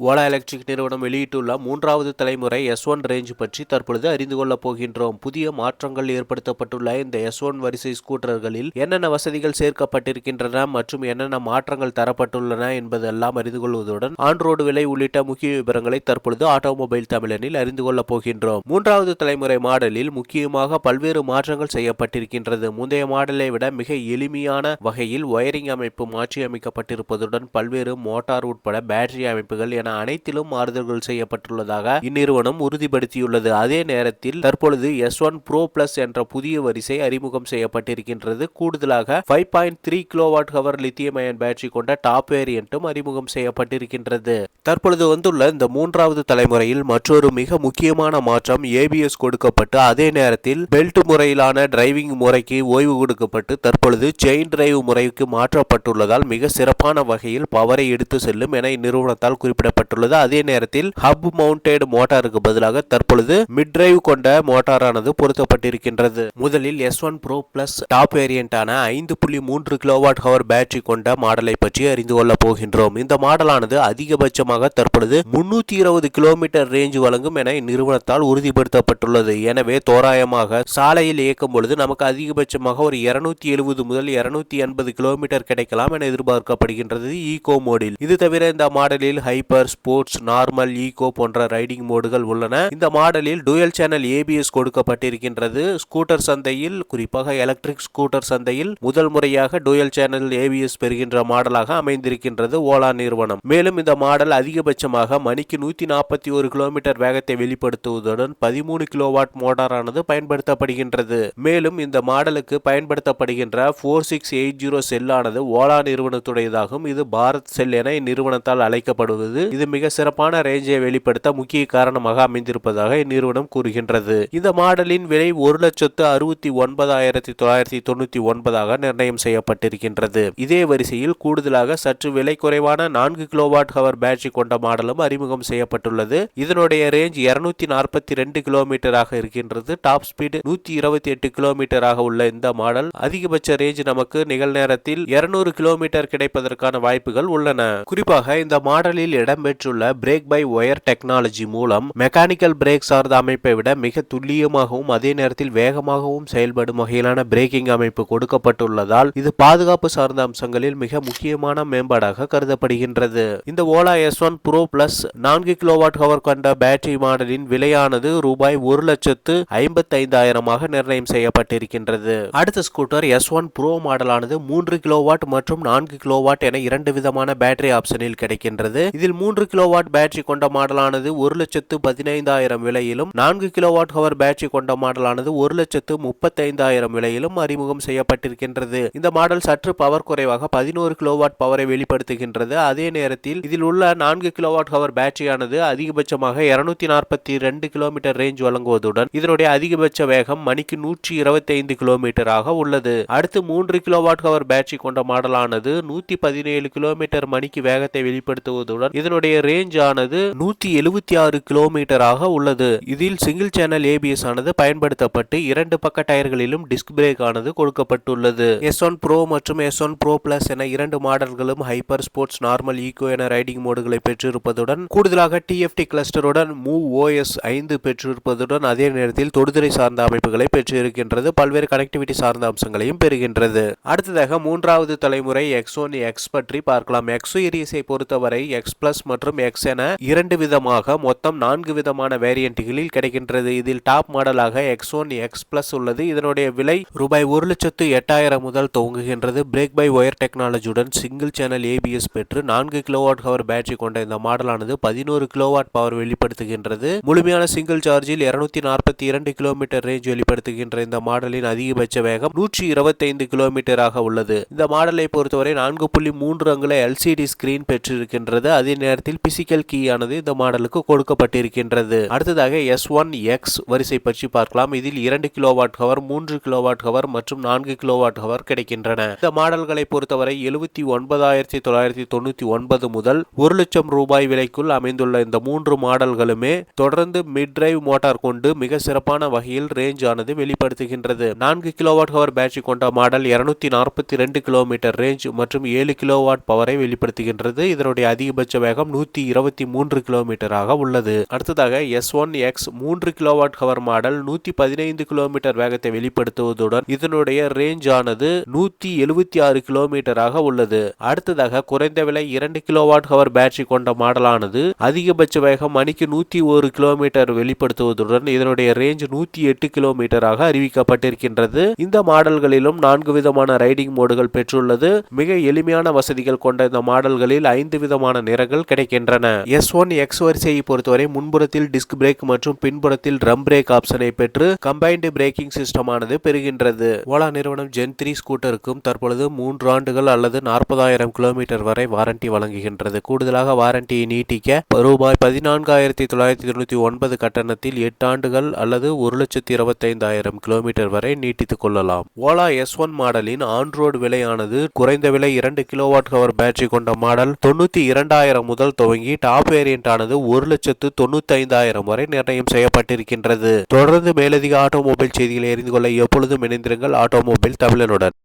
Ola electric நிறுவனம் வெளியிட்டுள்ள மூன்றாவது தலைமுறை எஸ் ஒன் ரேஞ்ச் பற்றி தற்பொழுது அறிந்து கொள்ளப் போகின்றோம். புதிய மாற்றங்கள் ஏற்படுத்தப்பட்டுள்ள இந்த எஸ் ஒன் வரிசை ஸ்கூட்டர்களில் என்னென்ன வசதிகள் சேர்க்கப்பட்டிருக்கின்றன மற்றும் என்னென்ன மாற்றங்கள் தரப்பட்டுள்ளன என்பதெல்லாம் அறிந்து கொள்வதுடன் ஆன்ரோடு விலை உள்ளிட்ட முக்கிய விவரங்களை தற்பொழுது ஆட்டோமொபைல் தமிழனில் அறிந்து கொள்ளப் போகின்றோம். மூன்றாவது தலைமுறை மாடலில் முக்கியமாக பல்வேறு மாற்றங்கள் செய்யப்பட்டிருக்கின்றது. முந்தைய மாடலை விட மிக எளிமையான வகையில் ஒயரிங் அமைப்பு மாற்றியமைக்கப்பட்டிருப்பதுடன் பல்வேறு மோட்டார் உட்பட பேட்டரி அமைப்புகள் என அனைத்திலும் மாறுதல்கள் செய்யப்பட்டுள்ளதாக இந்நிறுவனம் உறுதிப்படுத்தியுள்ளது. அதே நேரத்தில் தற்பொழுது எஸ் ஒன் ப்ரோ பிளஸ் என்ற புதிய வரிசை அறிமுகம் செய்யப்பட்டிருக்கின்றது. கூடுதலாக five point three kilowatt hour lithium ion battery கொண்ட டாப் வேரியண்ட்டும் அறிமுகம் செய்யப்பட்டிருக்கின்றது. தற்பொழுது வந்துள்ள இந்த மூன்றாவது தலைமுறையில் மற்றொரு மிக முக்கியமான மாற்றம் ஏபிஎஸ் கொடுக்கப்பட்டு அதே நேரத்தில் பெல்ட் முறையிலான டிரைவிங் முறைக்கு ஓய்வு கொடுக்கப்பட்டு தற்பொழுது செயின் டிரைவ் முறைக்கு மாற்றப்பட்டுள்ளதால் மிக சிறப்பான வகையில் பவரை எடுத்து செல்லும் என இந்நிறுவனத்தால் செய்யப்பட்டுள்ளது அதே நேரத்தில் ஹப் மவுண்டட் மோட்டாருக்கு பதிலாக தற்பொழுது மிட் டிரைவ் கொண்ட மோட்டாரானது பொருத்தப்பட்டிருக்கின்றது. முதலில் S one pro plus top வேரியண்டான ஐந்து புள்ளி மூன்று கிலோவாட் ஹவர் பேட்டரி கொண்ட மாடலை பற்றி அறிந்து கொள்ள போகின்றோம். இந்த மாடலானது அதிகபட்சமாக தற்பொழுது முன்னூத்தி இருபது கிலோமீட்டர் ரேஞ்ச் வழங்கும் என இந்நிறுவனத்தால் உறுதிப்படுத்தப்பட்டுள்ளது. எனவே தோராயமாக சாலையில் இயக்கும் பொழுது நமக்கு அதிகபட்சமாக ஒரு இருநூத்தி எழுபது முதல் இருநூத்தி எண்பது கிலோமீட்டர் கிடைக்கலாம் என எதிர்பார்க்கப்படுகின்றது ஈகோ மோடில் இது தவிர இந்த மாடலில் ஹைப்பர் ஸ்போர்ட்ஸ் நார்மல் ஈகோ போன்ற ரைடிங் மோடுகள் உள்ளன. இந்த மாடலில் டூயல் சேனல் ஏபிஎஸ் கொடுக்கப்பட்டிருக்கின்றது. ஸ்கூட்டர் சந்தையில் குறிப்பாக எலக்ட்ரிக் ஸ்கூட்டர் சந்தையில் முதல் முறையாக டூயல் சேனல் ஏபிஎஸ் பெறுகின்ற மாடலாக அமைந்திருக்கின்றது ஓலா நிறுவனம். மேலும் இந்த மாடல் அதிகபட்சமாக மணிக்கு நூத்தி நாற்பத்தி ஒரு கிலோமீட்டர் வேகத்தை வெளிப்படுத்துவதுடன் பதிமூணு கிலோவாட் மோட்டாரானது பயன்படுத்தப்படுகின்றது. மேலும் இந்த மாடலுக்கு பயன்படுத்தப்படுகின்ற ஃபோர் சிக்ஸ் எயிட் ஜீரோ செல்லானது ஓலா நிறுவனத்துடையதாகும். இது பாரத் செல் என இந்நிறுவனத்தால் அழைக்கப்படுவது. இது மிக சிறப்பான ரேஞ்சை வெளிப்படுத்த முக்கிய காரணமாக அமைந்திருப்பதாக இந்நிறுவனம் கூறுகின்றது. இந்த மாடலின் விலை ஒரு லட்சத்து அறுபத்தி ஒன்பதாயிரத்தி தொள்ளாயிரத்தி தொண்ணூத்தி ஒன்பதாக நிர்ணயம் செய்யப்பட்டிருக்கின்றது. இதே வரிசையில் கூடுதலாக சற்று விலை குறைவான நான்கு கிலோவாட் ஹவர் பேட்டரி கொண்ட மாடலும் அறிமுகம் செய்யப்பட்டுள்ளது. இதனுடைய ரேஞ்ச் இருநூத்தி நாற்பத்தி ரெண்டு கிலோமீட்டராக இருக்கின்றது. டாப் ஸ்பீடு நூத்தி இருபத்தி எட்டு கிலோமீட்டராக உள்ள இந்த மாடல் அதிகபட்ச ரேஞ்ச் நமக்கு நிகழ்நேரத்தில் இருநூறு கிலோமீட்டர் கிடைப்பதற்கான வாய்ப்புகள் உள்ளன. குறிப்பாக இந்த மாடலில் இடம் இடம்பெற்றுள்ள பிரேக் பை ஒயர் டெக்னாலஜி மூலம் மெக்கானிக்கல் பிரேக் சார்ந்த அமைப்பை விட மிக துல்லியமாகவும் அதே நேரத்தில் வேகமாகவும் செயல்படும் வகையிலான பிரேக்கிங் அமைப்பு கொடுக்கப்பட்டுள்ளதால் இது பாதுகாப்பு சார்ந்த அம்சங்களில் மிக முக்கியமான மேம்பாடாக கருதப்படுகின்றது. இந்த Ola S one pro plus நான்கு கிலோவாட் ஹவர் கொண்ட பேட்டரி மாடலின் விலையானது ரூபாய் ஒரு லட்சத்து ஐம்பத்தி ஐந்தாயிரமாக நிர்ணயம் செய்யப்பட்டிருக்கின்றது. அடுத்த ஸ்கூட்டர் எஸ் ஒன் ப்ரோ மாடலானது மூன்று கிலோவாட் மற்றும் நான்கு கிலோவாட் என இரண்டு விதமான பேட்டரி ஆப்ஷனில் கிடைக்கின்றது. இதில் மூன்று கிலோவாட் பேட்டரி கொண்ட மாடலானது ஒரு லட்சத்து பதினைந்தாயிரம் விலையிலும் நான்கு கிலோவாட் ஹவர் பேட்டரி கொண்ட மாடலானது ஒரு லட்சத்து முப்பத்தைந்தாயிரம் விலையிலும் அறிமுகம் செய்யப்பட்டிருக்கின்றது. இந்த மாடல் சற்று பவர் குறைவாக பதினோரு கிலோவாட் பவரை வெளிப்படுத்துகின்றது. அதே நேரத்தில் இதில் உள்ள நான்கு கிலோவாட் ஹவர் பேட்டரியானது அதிகபட்சமாக இருநூத்தி நாற்பத்தி ரெண்டு கிலோமீட்டர் ரேஞ்ச் வழங்குவதுடன் இதனுடைய அதிகபட்ச வேகம் மணிக்கு நூற்றி இருபத்தி ஐந்து கிலோமீட்டராக உள்ளது. அடுத்து மூன்று கிலோவாட் ஹவர் பேட்டரி கொண்ட மாடலானது நூத்தி பதினேழு கிலோமீட்டர் மணிக்கு வேகத்தை வெளிப்படுத்துவதுடன் இதனுடைய ரேஞ்ச் ஆனது நூத்தி எழுபத்தி ஆறு கிலோமீட்டராக உள்ளது. இதில் சிங்கிள் சேனல் ஏபிஎஸ் ஆனது பயன்படுத்தப்பட்டு இரண்டு பக்க டயர்களிலும் டிஸ்க் பிரேக் ஆனது கொடுக்கப்பட்டுள்ளது. எஸ் ஒன் ப்ரோ மற்றும் எஸ் ஒன் ப்ரோ பிளஸ் என இரண்டு மாடல்களும் ஹைப்பர் ஸ்போர்ட்ஸ் நார்மல் ஈகோ என ரைடிங் மோடுகளை பெற்றிருப்பதுடன் கூடுதலாக டிஎஃப்டி கிளஸ்டருடன் மூவ் ஓஎஸ் ஐந்து பெற்றிருப்பதுடன் அதே நேரத்தில் தொடுதிரை சார்ந்த அமைப்புகளை பெற்றிருக்கின்றது. பல்வேறு கனெக்டிவிட்டி சார்ந்த அம்சங்களையும் பெறுகின்றது. அடுத்ததாக மூன்றாவது தலைமுறை எக்ஸ் ஒன் எக்ஸ் பற்றி பார்க்கலாம். எக்ஸ் சீரிஸை பொறுத்தவரை எக்ஸ் பிளஸ் மற்றும் எக்ஸ் என இரண்டு விதமாக மொத்தம் நான்கு விதமான வேரியண்ட்களில் கிடைக்கின்றது. இதில் டாப் மாடலாக எக்ஸ் ஒன் எக்ஸ் பிளஸ் உள்ளது. இதனுடைய விலை ரூபாய் ஒரு லட்சத்து எட்டாயிரம் முதல் துவங்குகின்றது. பிரேக் பை ஒயர் டெக்னாலஜியுடன் சிங்கிள் சேனல் ஏபிஎஸ் பெற்று நான்கு கிலோவாட் ஹவர் பேட்டரி கொண்ட இந்த மாடலானது பதினோரு கிலோவாட் பவர் வெளிப்படுத்துகின்றது. முழுமையான சிங்கிள் சார்ஜில் இருநூத்தி நாற்பத்தி இரண்டு கிலோமீட்டர் ரேஞ்ச் வெளிப்படுத்துகின்ற இந்த மாடலின் அதிகபட்ச வேகம் நூற்றி இருபத்தைந்து கிலோமீட்டராக உள்ளது. இந்த மாடலை பொறுத்தவரை நான்கு புள்ளி மூன்று அங்குல எல்சிடி ஸ்கிரீன் பெற்றிருக்கின்றது. அதே நேரத்தில் பிசிக்கல் கீயானது இந்த மாடலுக்கு கொடுக்கப்பட்டிருக்கின்றது. அடுத்ததாக எஸ் ஒன் எக்ஸ் வரிசை பற்றி பார்க்கலாம். இதில் இரண்டு கிலோவாட் ஹவர் மூன்று கிலோவாட் ஹவர் மற்றும் நான்கு கிலோவாட் ஹவர் கிடைக்கின்றன. இந்த மாடல்களை பொறுத்தவரை எழுபத்தி ஒன்பதாயிரத்தி தொள்ளாயிரத்தி தொண்ணூத்தி ஒன்பது முதல் ஒரு லட்சம் ரூபாய் விலைக்குள் அமைந்துள்ள இந்த மூன்று மாடல்களுமே தொடர்ந்து மிட் டிரைவ் மோட்டார் கொண்டு மிக சிறப்பான வகையில் ரேஞ்ச் ஆனது வெளிப்படுத்துகின்றது. நான்கு கிலோவாட் ஹவர் பேட்டரி கொண்ட மாடல் இருநூத்தி நாற்பத்தி ரெண்டு கிலோமீட்டர் ரேஞ்ச் மற்றும் ஏழு கிலோவாட் பவரை வெளிப்படுத்துகின்றது. இதனுடைய அதிகபட்ச வேகம் வேகம் நூத்தி இருபத்தி மூன்று கிலோமீட்டராக உள்ளது. அடுத்ததாக எஸ் ஒன் எக்ஸ் மூன்று கிலோவாட் ஹவர் மாடல் நூத்தி பதினைந்து கிலோமீட்டர் வேகத்தை வெளிப்படுத்துவதுடன் இதனுடைய ரேஞ்ச் ஆனது நூத்தி எழுபத்தி ஆறு கிலோமீட்டராக உள்ளது. அடுத்ததாக குறைந்த விலை இரண்டு கிலோவாட் ஹவர் பேட்டரி கொண்ட மாடலானது அதிகபட்ச வேகம் மணிக்கு நூத்தி ஒரு கிலோமீட்டர் வெளிப்படுத்துவதுடன் இதனுடைய ரேஞ்ச் நூத்தி எட்டு கிலோமீட்டராக அறிவிக்கப்பட்டிருக்கின்றது. இந்த மாடல்களிலும் நான்கு விதமான ரைடிங் மோடுகள் பெற்றுள்ளது. மிக எளிமையான வசதிகள் கொண்ட இந்த மாடல்களில் ஐந்து விதமான நிறங்கள் கிடைக்கின்றன. எஸ் ஒன் எக்ஸ் வரிசையை பொறுத்தவரை முன்புறத்தில் டிஸ்க் பிரேக் மற்றும் பின்புறத்தில் ட்ரம் பிரேக் ஆப்ஷனை பெற்று கம்பைன்டு பிரேக்கிங் சிஸ்டமானது பெறுகின்றது. ஓலா நிறுவனம் ஜென் த்ரீ ஸ்கூட்டருக்கும் தற்பொழுது மூன்று ஆண்டுகள் அல்லது நாற்பதாயிரம் கிலோமீட்டர் வரை வாரண்டி வழங்குகின்றது. கூடுதலாக வாரண்டியை நீட்டிக்க ரூபாய் பதினான்காயிரத்தி தொள்ளாயிரத்தி தொண்ணூத்தி ஒன்பது கட்டணத்தில் எட்டு ஆண்டுகள் அல்லது ஒரு லட்சத்தி இருபத்தைந்தாயிரம் கிலோமீட்டர் வரை நீட்டித்துக் கொள்ளலாம். ஓலா எஸ் ஒன் மாடலின் ஆன்ரோடு விலையானது குறைந்த விலை இரண்டு கிலோவாட் ஹவர் பேட்டரி கொண்ட மாடல் தொண்ணூத்தி இரண்டாயிரம் முதல் துவங்கி டாப் வேரியன்ட் ஆனது ஒரு லட்சத்து தொண்ணூத்தி ஐந்தாயிரம் வரை நிர்ணயம் செய்யப்பட்டிருக்கின்றது. தொடர்ந்து மேலதிக ஆட்டோமொபைல் செய்திகளை அறிந்து கொள்ள எப்பொழுதும் இணைந்திருங்கள். ஆட்டோமொபைல் தமிழனுடன்.